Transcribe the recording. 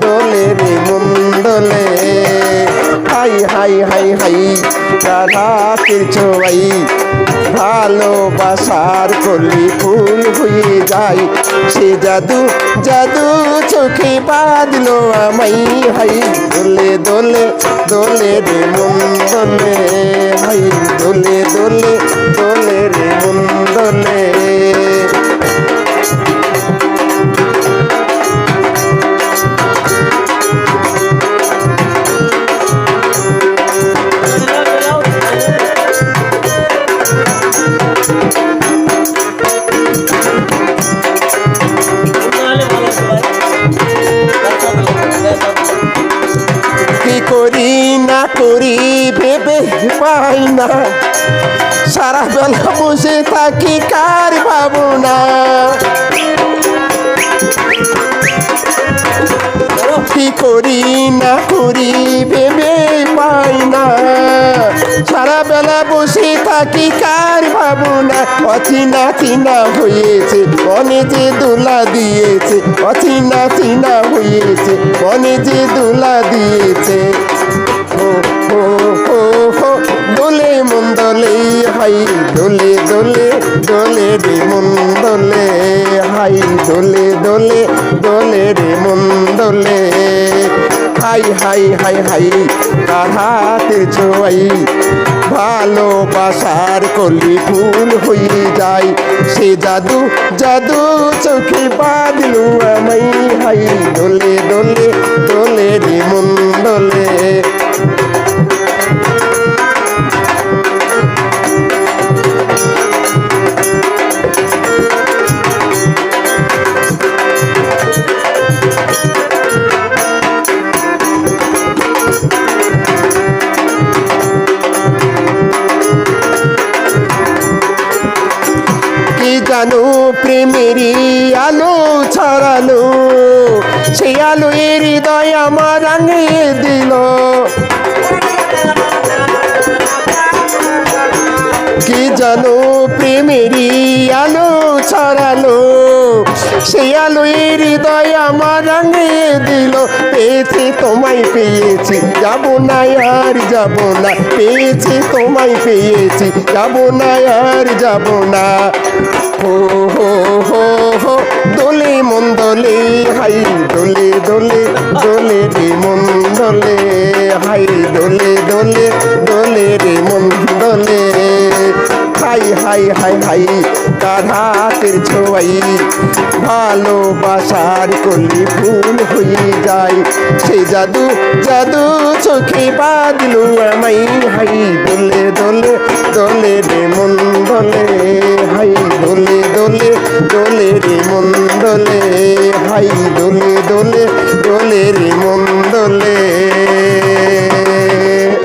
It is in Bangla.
দোলে রে দোলে হাই হাই হাই হাই রাতের ছোয়াই ভালোবাসার কলি ফুল হয়ে যায়। সে জাদু জাদু চোখে বাঁধলো আমাই হাই, দোলে দোলে দোলে রে মন দোলে হাই, দোলে দোলে দোলে রে মন করি ভেবে পাই না। সারা বেলা বসে থাকি কার ভাবনা। কি করি না করি ভেবে পাই না। সারা বেলা বসে থাকি কার ভাবনা। অচিনা চিনা হয়েছে, মনে যে দোলা দিয়েছে। অচিনা চিনা হয়েছে, মনে যে দোলা দিয়েছে। ও ও হো। দোলে মন হাই, দোলে দোলে দোলে রে মন দোলে, হাই, দোলে দোলে দোলে রে মন দোলে। হাই হাই হাই হাই কার হাতে ছোয়াই ভালোবাসার কলি ফুল হয়ে যায় সে জাদু জাদু চোখে বাঁধলু আমাই হাই, দোলে দোলে দোলে জানো, প্রেমেরই আলো ছড়ালো। সেই আলো এর হৃদয় আমার রাঙিয়ে দিল। কি জানো, প্রেমেরই আলো ছড়ালো। সেই আলো এর হৃদয় আমার রাঙিয়ে দিল। পেয়েছি তোমায় পেয়েছি, যাব না আর যাব না। পেয়েছি তোমায় পেয়েছি, যাব না আর যাব না। হো হো হো হো। দোলে মন দোলে, হাই, দোলে দোলে দোলে রে মন দোলে, হাই, দোলে দোলে দোলে রে মন দোলে। হাই হাই হাই হাই, তার হাতের ছোঁয়াই, ভালোবাসার কলি ফুল হয়ে যায়। সে জাদু জাদু চোখে বাঁধলু আমাই হাই, দোলে দোলে দোলে রে মন দোলে। মন দোলে হাই দোলে দোলে দোলে রে মন